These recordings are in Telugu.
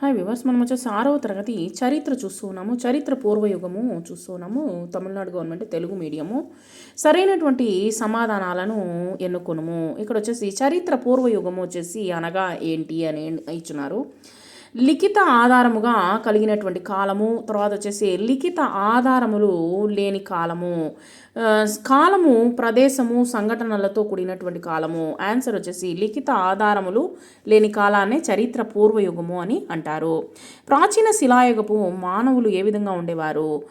హాయ్ వివర్స్ మనం వచ్చేసి ఆరవ తరగతి చరిత్ర చూస్తున్నాము చరిత్ర పూర్వయుగము చూస్తున్నాము తమిళనాడు గవర్నమెంట్ తెలుగు మీడియము సరైనటువంటి సమాధానాలను ఎన్నుకొనుము. ఇక్కడ వచ్చేసి చరిత్ర పూర్వయుగము వచ్చేసి అనగా ఏంటి అని ఇచ్చినారు లిఖిత ఆధారముగా కలిగినటువంటి కాలము తర్వాత వచ్చేసి లిఖిత ఆధారములు లేని కాలము. కాలము ప్రదేశము సంఘటనలతో కూడినటువంటి కాలము. ఆన్సర్ వచ్చేసి లిఖిత ఆధారములు లేని కాలాన్నే చరిత్ర పూర్వయుగము అని అంటారు. ప్రాచీన శిలాయుగపు మానవులు ఏ విధంగా ఉండేవారు?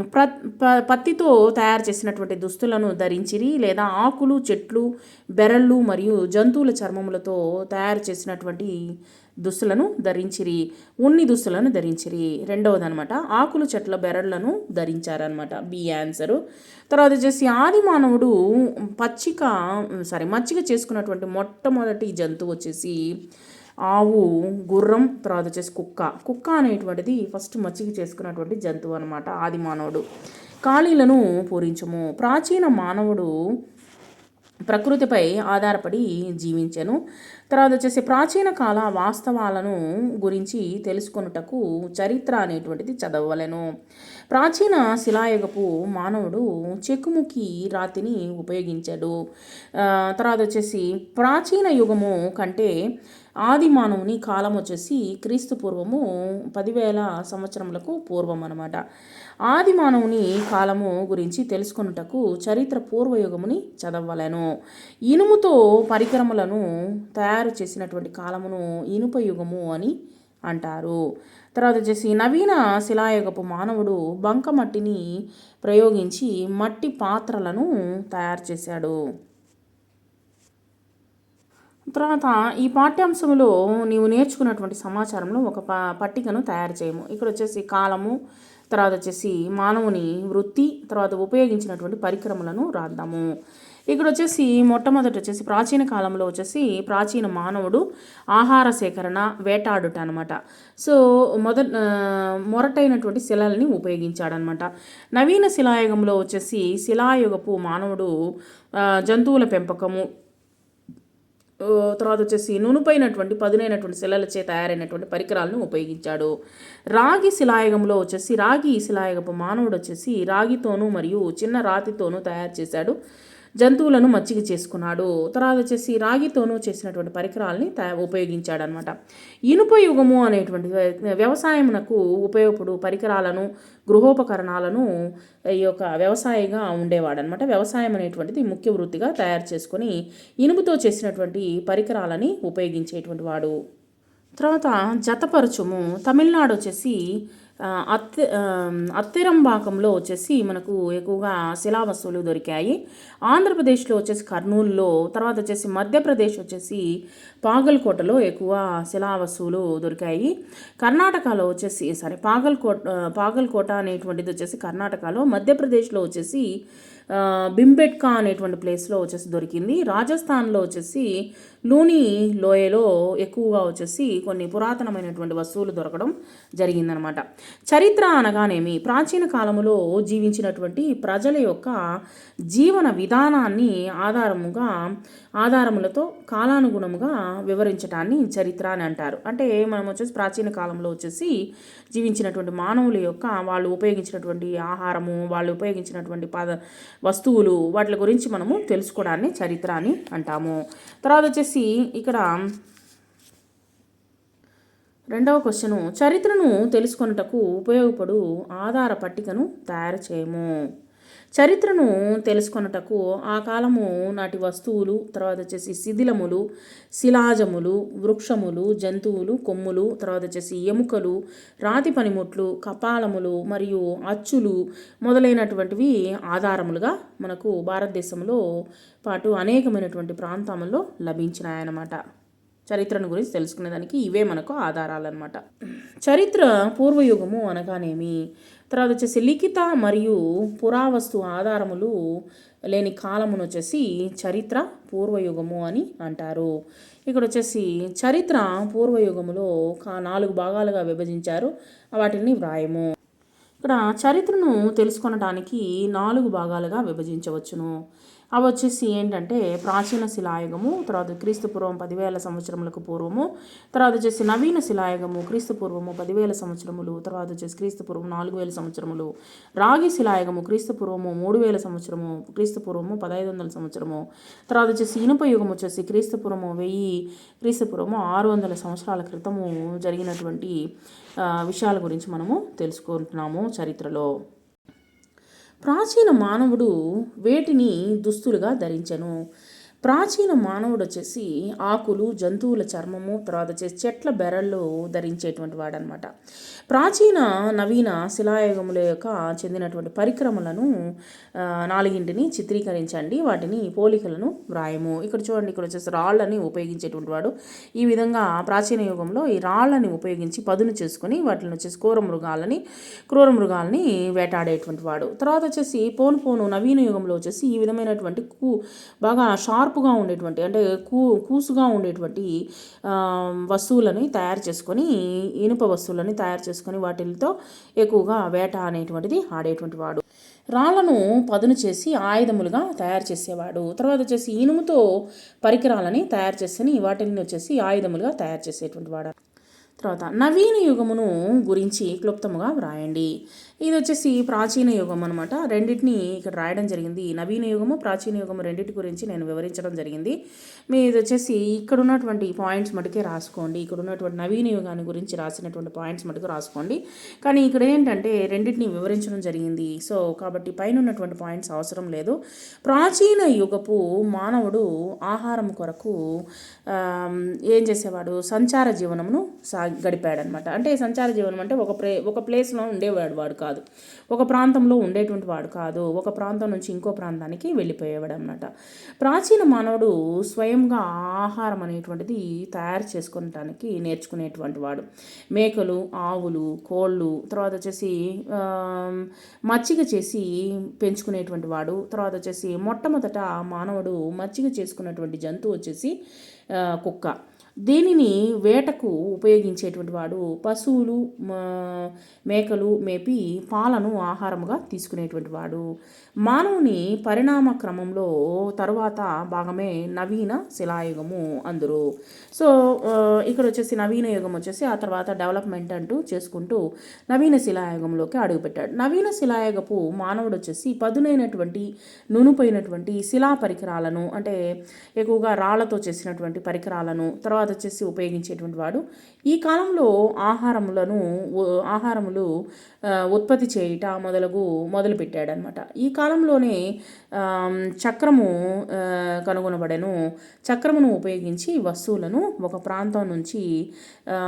ప్ర ప- పత్తితో తయారు చేసినటువంటి దుస్తులను ధరించిరి లేదా ఆకులు చెట్లు బెరళ్ళు మరియు జంతువుల చర్మములతో తయారు చేసినటువంటి దుస్తులను ధరించిరి ఉన్ని దుస్తులను ధరించిరి. రెండవది అనమాట ఆకులు చెట్ల బెరళ్ళను ధరించారనమాట. బి ఆన్సరు తర్వాత వచ్చేసి ఆది మానవుడు పచ్చిక సారీ మచ్చిక చేసుకున్నటువంటి మొట్టమొదటి జంతువు వచ్చేసి ఆవు గుర్రం తర్వాత వచ్చేసి కుక్క. కుక్క అనేటువంటిది ఫస్ట్ మచ్చిక చేసుకున్నటువంటి జంతువు అనమాట ఆది మానవుడు. ఖాళీలను పూరించము. ప్రాచీన మానవుడు ప్రకృతిపై ఆధారపడి జీవించాను. తర్వాత వచ్చేసి ప్రాచీన కాల వాస్తవాలను గురించి తెలుసుకొనుటకు చరిత్ర అనేటువంటిది చదవలేను. ప్రాచీన శిలాయుగపు మానవుడు చెక్కుముఖి రాతిని ఉపయోగించాడు. తర్వాత వచ్చేసి ప్రాచీన యుగము కంటే ఆది మానవుని కాలం వచ్చేసి క్రీస్తు పూర్వము పదివేల సంవత్సరములకు పూర్వం అనమాట ఆది మానవుని కాలము గురించి తెలుసుకొనుటకు చరిత్ర పూర్వయుగముని చదవలేను. ఇనుముతో పరికరములను తయారు చేసినటువంటి కాలమును ఇనుప యుగము అని అంటారు. తర్వాత వచ్చేసి నవీన శిలాయుగపు మానవుడు బంకమట్టిని ప్రయోగించి మట్టి పాత్రలను తయారు చేశాడు. తర్వాత ఈ పాఠ్యాంశంలో నీవు నేర్చుకున్నటువంటి సమాచారంలో ఒక ప పట్టికను తయారు చేయము. ఇక్కడ వచ్చేసి కాలము తర్వాత వచ్చేసి మానవుని వృత్తి తర్వాత ఉపయోగించినటువంటి పరికరములను రాద్దాము. ఇక్కడ వచ్చేసి మొట్టమొదటి వచ్చేసి ప్రాచీన కాలంలో వచ్చేసి ప్రాచీన మానవుడు ఆహార సేకరణ వేటాడుట అనమాట సో మొదట మొరటైనటువంటి శిలల్ని ఉపయోగించాడనమాట. నవీన శిలాయుగంలో వచ్చేసి శిలాయుగపు మానవుడు జంతువుల పెంపకము తర్వాత వచ్చేసి నునుపైనటువంటి పదునైనటువంటి శిలలచే తయారైనటువంటి పరికరాలను ఉపయోగించాడు. రాగి శిలాయుగంలో వచ్చేసి రాగి శిలాయుగపు మానవుడు వచ్చేసి రాగితోనూ మరియు చిన్న రాతితోనూ తయారు చేశాడు. జంతువులను మచ్చిక చేసుకున్నాడు. తర్వాత వచ్చేసి రాగితోనూ చేసినటువంటి పరికరాలని తయా ఉపయోగించాడనమాట ఇనుప యుగము అనేటువంటి వ్యవసాయమునకు ఉపయోగపడు పరికరాలను గృహోపకరణాలను ఈ యొక్క వ్యవసాయిగా ఉండేవాడనమాట వ్యవసాయం అనేటువంటిది ముఖ్య వృత్తిగా తయారు చేసుకొని ఇనుముతో చేసినటువంటి పరికరాలని ఉపయోగించేటువంటి వాడు. తర్వాత జతపరచుము. తమిళనాడు వచ్చేసి అత్తె ఆ, అత్తెరంబాకంలో వచ్చేసి మనకు ఎక్కువగా శిలా వస్తువులు దొరికాయి. ఆంధ్రప్రదేశ్లో వచ్చేసి కర్నూలులో తర్వాత వచ్చేసి మధ్యప్రదేశ్ వచ్చేసి పాగల్కోటలో ఎక్కువ శిలా వస్తువులు దొరికాయి. కర్ణాటకలో వచ్చేసి సారీ పాగల్కోట పాగల్కోట అనేటువంటిది వచ్చేసి కర్ణాటకలో మధ్యప్రదేశ్లో వచ్చేసి బింబెట్కా అనేటువంటి ప్లేస్లో వచ్చేసి దొరికింది. రాజస్థాన్లో వచ్చేసి లూని లోయలో ఎక్కువగా వచ్చేసి కొన్ని పురాతనమైనటువంటి వస్తువులు దొరకడం జరిగిందనమాట. చరిత్ర అనగానేమి? ప్రాచీన కాలములో జీవించినటువంటి ప్రజల యొక్క జీవన విధానాన్ని ఆధారముగా ఆధారములతో కాలానుగుణముగా వివరించటాన్ని చరిత్ర అని అంటారు. అంటే మనం వచ్చేసి ప్రాచీన కాలంలో వచ్చేసి జీవించినటువంటి మానవుల యొక్క వాళ్ళు ఉపయోగించినటువంటి ఆహారము వాళ్ళు ఉపయోగించినటువంటి పద వస్తువులు వాటి గురించి మనము తెలుసుకోవడాన్ని చరిత్ర అని అంటాము. తర్వాత వచ్చేసి ఇక్కడ రెండవ క్వశ్చను చరిత్రను తెలుసుకొనుటకు ఉపయోగపడు ఆధార పట్టికను తయారు చేయము. చరిత్రను తెలుసుకొనుటకు ఆ కాలము నాటి వస్తువులు తర్వాత వచ్చేసి శిథిలములు శిలాజములు వృక్షములు జంతువులు కొమ్ములు తర్వాత వచ్చేసి ఎముకలు రాతి పనిముట్లు కపాలములు మరియు అచ్చులు మొదలైనటువంటివి ఆధారములుగా మనకు భారతదేశంలో పాటు అనేకమైనటువంటి ప్రాంతాలలో లభించినాయన్నమాట. చరిత్రను గురించి తెలుసుకునేదానికి ఇవే మనకు ఆధారాలన్నమాట. చరిత్ర పూర్వయుగము అనగానేమి? తర్వాత వచ్చేసి లిఖిత మరియు పురావస్తు ఆధారములు లేని కాలమును వచ్చేసి చరిత్ర పూర్వయుగము అని అంటారు. ఇక్కడ వచ్చేసి చరిత్ర పూర్వయుగములో కా- నాలుగు భాగాలుగా విభజించారు. వాటిని వ్రాయము. ఇక్కడ చరిత్రను తెలుసుకొనడానికి నాలుగు భాగాలుగా విభజించవచ్చును. అవి వచ్చేసి ఏంటంటే ప్రాచీన శిలాయుగము తర్వాత క్రీస్తు పూర్వం పదివేల సంవత్సరములకు పూర్వము తర్వాత వచ్చేసి నవీన శిలాయుగము క్రీస్తు పూర్వము పదివేల సంవత్సరములు తర్వాత వచ్చేసి క్రీస్తు పూర్వం నాలుగు వేల సంవత్సరములు రాగి శిలాయుగము క్రీస్తు పూర్వము మూడు వేల సంవత్సరము క్రీస్తు పూర్వము పదహైదు వందల సంవత్సరము తర్వాత వచ్చేసి ఇనుప యుగం వచ్చేసి క్రీస్తు పూర్వము వెయ్యి క్రీస్తు పూర్వము ఆరు వందల సంవత్సరాల క్రితము జరిగినటువంటి విషయాల గురించి మనము తెలుసుకుంటున్నాము చరిత్రలో. ప్రాచీన మానవుడు వేటిని దుస్తులుగా ధరించెను. ప్రాచీన మానవుడు వచ్చేసి ఆకులు జంతువుల చర్మము తర్వాత వచ్చేసి చెట్ల బెరళ్ళు ధరించేటువంటి వాడనమాట ప్రాచీన నవీన శిలాయుగముల యొక్క చెందినటువంటి పరిక్రమలను నాలుగింటిని చిత్రీకరించండి. వాటిని పోలికలను వ్రాయము. ఇక్కడ చూడండి ఇక్కడ వచ్చేసి రాళ్ళని ఉపయోగించేటువంటి వాడు. ఈ విధంగా ప్రాచీన యుగంలో ఈ రాళ్ళని ఉపయోగించి పదును చేసుకొని వాటిని వచ్చేసి క్రూర మృగాలని క్రూర మృగాలని వేటాడేటువంటి వాడు. తర్వాత వచ్చేసి పోను పోను నవీన యుగంలో వచ్చేసి ఈ విధమైనటువంటి కూ బాగా షార్ప్గా ఉండేటువంటి అంటే కూ కూసుగా ఉండేటువంటి వస్తువులని తయారు చేసుకొని ఇనుప వస్తువులని తయారు చేసుకొని వాటితో ఎక్కువగా వేట అనేటువంటిది ఆడేటువంటి వాడు. రాళ్ళను పదును చేసి ఆయుధములుగా తయారు చేసేవాడు. తర్వాత వచ్చేసి ఇనుముతో పరికరాలని తయారు చేసుకొని వాటిని వచ్చేసి ఆయుధములుగా తయారు చేసేటువంటి వాడు. తర్వాత నవీన యుగమును గురించి క్లుప్తముగా వ్రాయండి. ఇది వచ్చేసి ప్రాచీన యుగం అనమాట రెండింటిని ఇక్కడ రాయడం జరిగింది. నవీన యుగము ప్రాచీన యుగము రెండింటి గురించి నేను వివరించడం జరిగింది. మీ ఇది వచ్చేసి ఇక్కడ ఉన్నటువంటి పాయింట్స్ మటుకే రాసుకోండి. ఇక్కడ ఉన్నటువంటి నవీన యుగాన్ని గురించి రాసినటువంటి పాయింట్స్ మటుకు రాసుకోండి. కానీ ఇక్కడ ఏంటంటే రెండింటిని వివరించడం జరిగింది. సో కాబట్టి పైన ఉన్నటువంటి పాయింట్స్ అవసరం లేదు. ప్రాచీన యుగపు మానవుడు ఆహారం కొరకు ఏం చేసేవాడు? సంచార జీవనమును సా గడిపాడనమాట అంటే సంచార జీవనం అంటే ఒక ప్లే ఒక ప్లేస్లో ఉండేవాడు వాడు కాదు. ఒక ప్రాంతంలో ఉండేటువంటి వాడు కాదు. ఒక ప్రాంతం నుంచి ఇంకో ప్రాంతానికి వెళ్ళిపోయేవాడు అనమాట ప్రాచీన మానవుడు స్వయంగా ఆహారం అనేటువంటిది తయారు చేసుకోవటానికి నేర్చుకునేటువంటి వాడు. మేకలు ఆవులు కోళ్ళు తర్వాత వచ్చేసి ఆమ్, మచ్చిక చేసి పెంచుకునేటువంటి వాడు. తర్వాత వచ్చేసి మొట్టమొదట మానవుడు మచ్చిక చేసుకున్నటువంటి జంతువు వచ్చేసి కుక్క. దీనిని వేటకు ఉపయోగించేటువంటి వాడు పశువులు మా- మేకలు మేపి పాలను ఆహారముగా తీసుకునేటువంటి వాడు. మానవుని పరిణామ క్రమంలో తరువాత భాగమే నవీన శిలాయుగము అందరూ. సో ఇక్కడ వచ్చేసి నవీన యుగం వచ్చేసి ఆ తర్వాత డెవలప్మెంట్ అంటూ చేసుకుంటూ నవీన శిలాయుగంలోకి అడుగుపెట్టాడు. నవీన శిలాయుగపు మానవుడు వచ్చేసి పదునైనటువంటి నునుపైనటువంటి శిలా పరికరాలను అంటే ఎక్కువగా రాళ్ళతో చేసినటువంటి పరికరాలను తర్వాత వచ్చేసి ఉపయోగించేటువంటి వాడు. ఈ కాలంలో ఆహారములను ఆహారములు ఉత్పత్తి చేయుట మొదలగు మొదలుపెట్టాడనమాట ఈ కాలంలోనే చక్రము కనుగొనబడను. చక్రమును ఉపయోగించి వస్తువులను ఒక ప్రాంతం నుంచి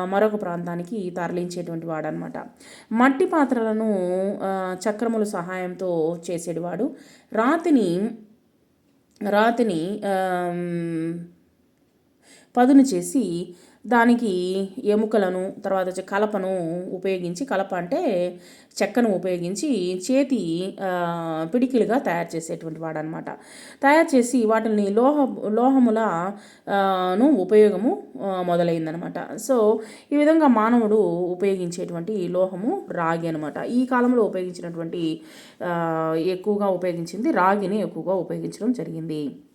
మరొక ప్రాంతానికి తరలించేటువంటి వాడనమాట మట్టి పాత్రలను చక్రముల సహాయంతో చేసేటివాడు రాతిని రాతిని పదును చేసి దానికి ఎముకలను తర్వాత వచ్చి కలపను ఉపయోగించి కలప అంటే చెక్కను ఉపయోగించి చేతి పిడికిలుగా తయారు చేసేటువంటి వాడనమాట తయారు చేసి వాటిని లోహ లోహముల ను ఉపయోగము మొదలైందనమాట సో ఈ విధంగా మానవుడు ఉపయోగించేటువంటి లోహము రాగి అనమాట ఈ కాలంలో ఉపయోగించినటువంటి ఎక్కువగా ఉపయోగించింది రాగిని ఎక్కువగా ఉపయోగించడం జరిగింది.